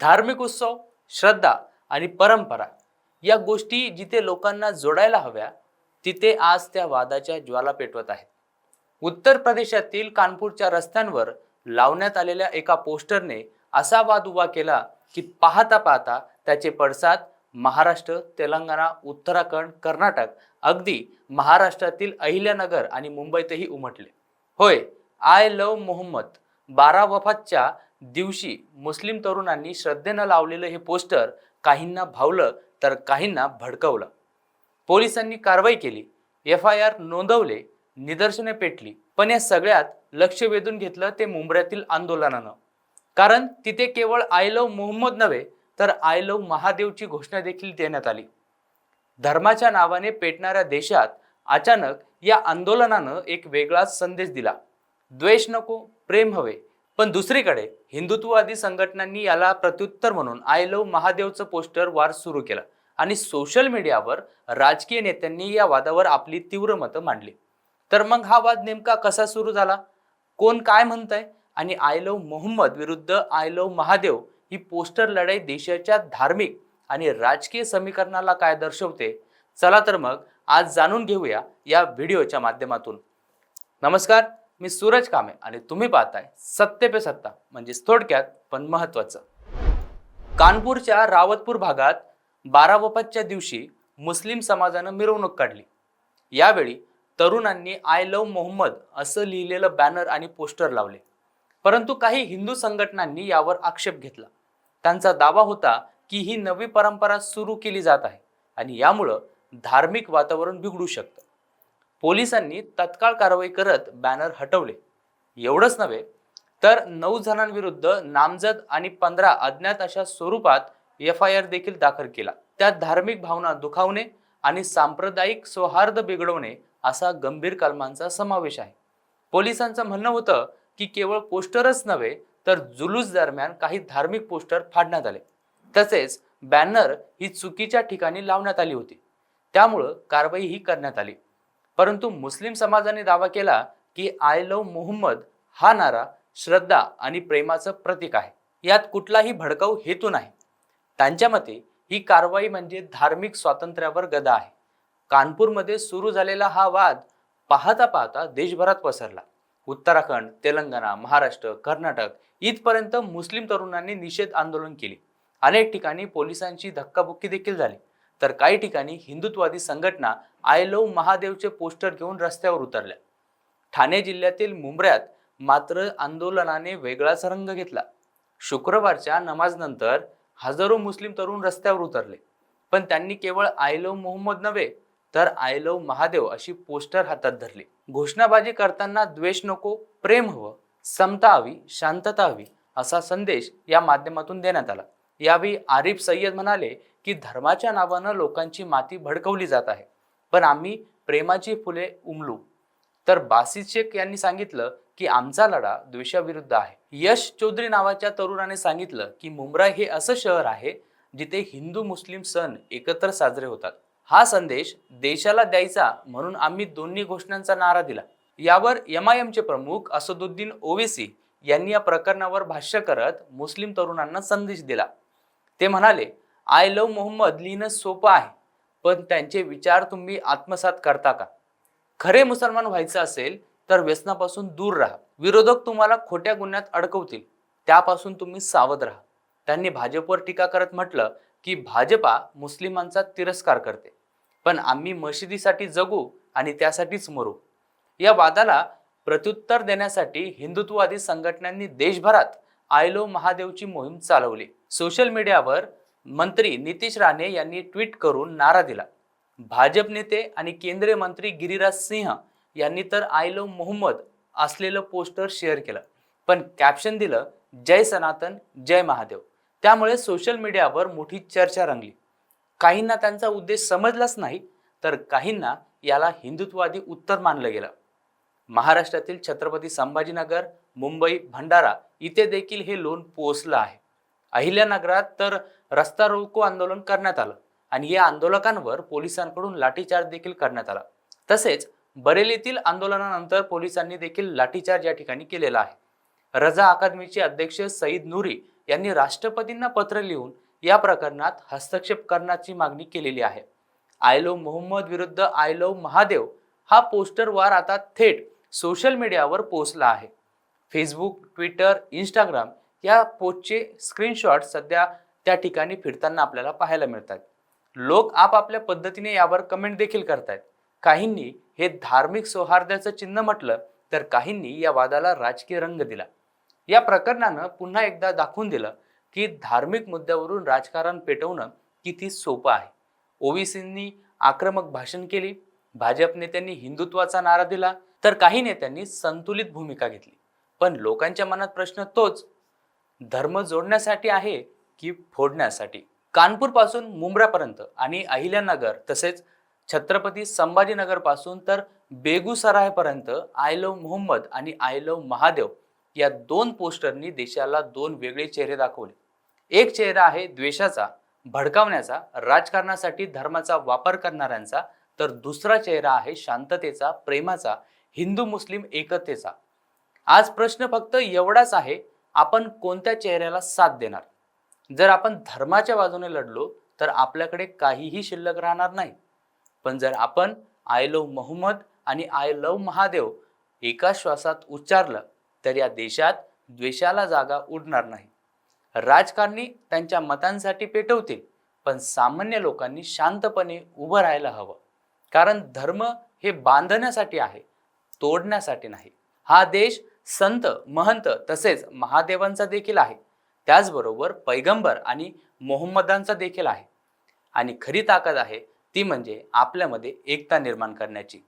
धार्मिक उत्सव श्रद्धा आणि परंपरा या गोष्टी जिथे लोकांना जोडायला हव्या तिथे आज त्या वादाच्या ज्वाला पेटवत आहेत. उत्तर प्रदेशातील कानपूरच्या रस्त्यांवर लावण्यात आलेल्या एका पोस्टरने असा वाद उभा केला की पाहता पाहता त्याचे पडसाद महाराष्ट्र तेलंगणा उत्तराखंड कर्नाटक अगदी महाराष्ट्रातील अहिल्यानगर आणि मुंबईतही उमटले. होय आय लव मोहम्मद बारा वफातच्या दिवशी मुस्लिम तरुणांनी श्रद्धेनं लावलेलं हे पोस्टर काहींना भावलं तर काहींना भडकवलं. पोलिसांनी कारवाई केली. एफ आय आर नोंदवले निदर्शने पेटली. पण या सगळ्यात लक्ष वेधून घेतलं ते मुंबऱ्यातील आंदोलनानं. कारण तिथे केवळ आय लव मोहम्मद नव्हे तर आय लव महादेवची घोषणा देखील देण्यात आली. धर्माच्या नावाने पेटणाऱ्या देशात अचानक या आंदोलनानं एक वेगळाच संदेश दिला. द्वेष नको प्रेम हवे. पण दुसरीकडे हिंदुत्ववादी संघटनांनी याला प्रत्युत्तर म्हणून आय लव महादेवचं पोस्टर वार सुरू केला आणि सोशल मीडियावर राजकीय नेत्यांनी या वादावर आपली तीव्र मतं मांडली. तर मग हा वाद नेमका कसा सुरू झाला? कोण काय म्हणतंय? आणि आय लव मोहम्मद विरुद्ध आय लव महादेव ही पोस्टर लढाई देशाच्या धार्मिक आणि राजकीय समीकरणाला काय दर्शवते? चला तर मग आज जाणून घेऊया या व्हिडिओच्या माध्यमातून. नमस्कार. मी सूरज कामे आणि तुम्ही पाहताय सत्ते पे सत्ता म्हणजेच थोडक्यात पण महत्वाचं. कानपूरच्या रावतपूर भागात बारा वफातच्या दिवशी मुस्लिम समाजानं मिरवणूक काढली. यावेळी तरुणांनी आय लव मोहम्मद असं लिहिलेलं बॅनर आणि पोस्टर लावले. परंतु काही हिंदू संघटनांनी यावर आक्षेप घेतला. त्यांचा दावा होता की ही नवी परंपरा सुरू केली जात आहे आणि यामुळं धार्मिक वातावरण बिघडू शकतं. पोलिसांनी तत्काळ कारवाई करत बॅनर हटवले. एवढंच नव्हे तर नऊ जणांविरुद्ध नामजद आणि पंधरा अज्ञात अशा स्वरूपात एफ आय आर देखील दाखल केला. त्यात धार्मिक भावना दुखावणे आणि सांप्रदायिक सौहार्द बिघडवणे असा गंभीर कलमांचा समावेश आहे. पोलिसांचं म्हणणं होतं की केवळ पोस्टरच नव्हे तर जुलूस दरम्यान काही धार्मिक पोस्टर फाडण्यात आले. तसेच बॅनर ही चुकीच्या ठिकाणी लावण्यात आली होती. त्यामुळं कारवाई ही करण्यात आली. परंतु मुस्लिम समाजाने दावा केला की आय लव मोहम्मद हा नारा श्रद्धा आणि प्रेमाचं प्रतीक आहे. यात कुठलाही भडकाऊ हेतू नाही. त्यांच्या मते ही कारवाई म्हणजे धार्मिक स्वातंत्र्यावर गदा आहे. कानपूरमध्ये सुरू झालेला हा वाद पाहता पाहता देशभरात पसरला. उत्तराखंड तेलंगणा महाराष्ट्र कर्नाटक इथपर्यंत मुस्लिम तरुणांनी निषेध आंदोलन केले. अनेक ठिकाणी पोलिसांची धक्काबुक्की देखील झाली. तर काही ठिकाणी हिंदुत्ववादी संघटना आय लव महादेवचे पोस्टर घेऊन रस्त्यावर उतरल्या. ठाणे जिल्ह्यातील मुंबऱ्यात मात्र आंदोलनाने वेगळाच रंग घेतला. शुक्रवारच्या नमाजनंतर हजारो मुस्लिम तरुण रस्त्यावर उतरले. पण त्यांनी केवळ आय लव मोहम्मद नव्हे तर आय लव महादेव अशी पोस्टर हातात धरली. घोषणाबाजी करताना द्वेष नको प्रेम हवं समता हवी शांतता हवी असा संदेश या माध्यमातून देण्यात आला. यावेळी आरिफ सय्यद म्हणाले की धर्माच्या नावानं लोकांची माती भडकवली जात आहे. पण आम्ही प्रेमाची फुले उमलू. तर बासी शेख यांनी सांगितलं की आमचा लढा द्वेषाविरुद्ध आहे. यश चौधरी नावाच्या तरुणाने सांगितलं की मुंब्रा हे असं शहर आहे जिथे हिंदू मुस्लिम सण एकत्र साजरे होतात. हा संदेश देशाला द्यायचा म्हणून आम्ही दोन्ही घोषणांचा नारा दिला. यावर एम आय एमचे प्रमुख असदुद्दीन ओवेसी यांनी या प्रकरणावर भाष्य करत मुस्लिम तरुणांना संदेश दिला. ते म्हणाले आय लव मोहम्मद लिहिणं सोपं आहे पण त्यांचे विचार तुम्ही आत्मसात करता का? खरे मुसलमान व्हायचं असेल तर व्यसनापासून दूर राहा. विरोधक तुम्हाला खोट्या गुन्ह्यात अडकवतील. त्यापासून तुम्ही सावध राहा. त्यांनी भाजपवर टीका करत म्हटलं की भाजपा मुस्लिमांचा तिरस्कार करते पण आम्ही मशिदीसाठी जगू आणि त्यासाठीच मरू. या वादाला प्रत्युत्तर देण्यासाठी हिंदुत्ववादी संघटनांनी देशभरात आयलो महादेवची मोहीम चालवली. सोशल मीडियावर मंत्री नितीश राणे यांनी ट्विट करून नारा दिला. भाजप नेते आणि केंद्रीय मंत्री गिरिराज सिंह यांनी तर आय मोहम्मद असलेलं पोस्टर शेअर केलं. पण कॅप्शन दिलं जय सनातन जय महादेव. त्यामुळे सोशल मीडियावर मोठी चर्चा रंगली. काहींना त्यांचा उद्देश समजलाच नाही तर काहींना याला हिंदुत्ववादी उत्तर मानलं गेलं. महाराष्ट्रातील छत्रपती संभाजीनगर मुंबई भंडारा इथे देखील हे लोन पोहोचलं आहे. अहिल्यानगरात तर रस्ता रोको आंदोलन करण्यात आलं आणि या आंदोलकांवर पोलिसांकडून लाठीचार्ज देखील करण्यात आला. तसेच बरेलीतील आंदोलनानंतर पोलिसांनी देखील लाठीचार्ज या ठिकाणी केलेला आहे. रजा अकादमीचे अध्यक्ष सईद नूरी यांनी राष्ट्रपतींना पत्र लिहून या प्रकरणात हस्तक्षेप करण्याची मागणी केलेली आहे. आय मोहम्मद विरुद्ध आय महादेव हा पोस्टर वार आता थेट सोशल मीडियावर पोचला आहे. फेसबुक ट्विटर इंस्टाग्राम या पोस्टचे स्क्रीनशॉट सध्या त्या ठिकाणी फिरताना आपल्याला पाहायला मिळतात. लोक आपापल्या पद्धतीने यावर कमेंट देखील करतायत. काहींनी हे धार्मिक सौहार्दाचं चिन्ह म्हटलं तर काहींनी या वादाला राजकीय रंग दिला. या प्रकरणानं पुन्हा एकदा दाखवून दिलं की धार्मिक मुद्द्यावरून राजकारण पेटवणं किती सोपं आहे. ओवीसींनी आक्रमक भाषण केली भाजप नेत्यांनी हिंदुत्वाचा नारा दिला तर काही नेत्यांनी संतुलित भूमिका घेतली. पण लोकांच्या मनात प्रश्न तोच धर्म जोडण्यासाठी आहे की फोडण्यासाठी? कानपूरपासून मुंब्रापर्यंत आणि अहिल्यानगर तसेच छत्रपती संभाजीनगरपासून तर बेगुसरायपर्यंत आय लव मोहम्मद आणि आय लव महादेव या दोन पोस्टरनी देशाला दोन वेगळे चेहरे दाखवले. एक चेहरा आहे द्वेषाचा भडकावण्याचा राजकारणासाठी धर्माचा वापर करणाऱ्यांचा तर दुसरा चेहरा आहे शांततेचा प्रेमाचा हिंदू मुस्लिम एकतेचा. आज प्रश्न फक्त एवढाच आहे आपण कोणत्या चेहऱ्याला साथ देणार? जर आपण धर्माच्या बाजूने लढलो तर आपल्याकडे काहीही शिल्लक राहणार नाही. पण जर आपण आय लव मोहम्मद आणि आय लव महादेव एका श्वासात उच्चारलं तर या देशात द्वेषाला जागा उडणार नाही. राजकारणी त्यांच्या मतांसाठी पेटवतील पण सामान्य लोकांनी शांतपणे उभं राहायला हवं. कारण धर्म हे बांधण्यासाठी आहे. तोडण्यासाठी नाही. हा देश संत महंत तसेच महादेवांचा देखील आहे. त्याचबरोबर पैगंबर आणि मोहम्मदांचा देखील आहे. आणि खरी ताकद आहे ती म्हणजे आपल्यामध्ये एकता निर्माण करण्याची.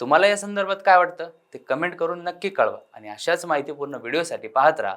तुम्हाला या संदर्भात काय वाटतं? ते कमेंट करून नक्की कळवा. आणि अशाच माहितीपूर्ण व्हिडिओसाठी पाहत राहा.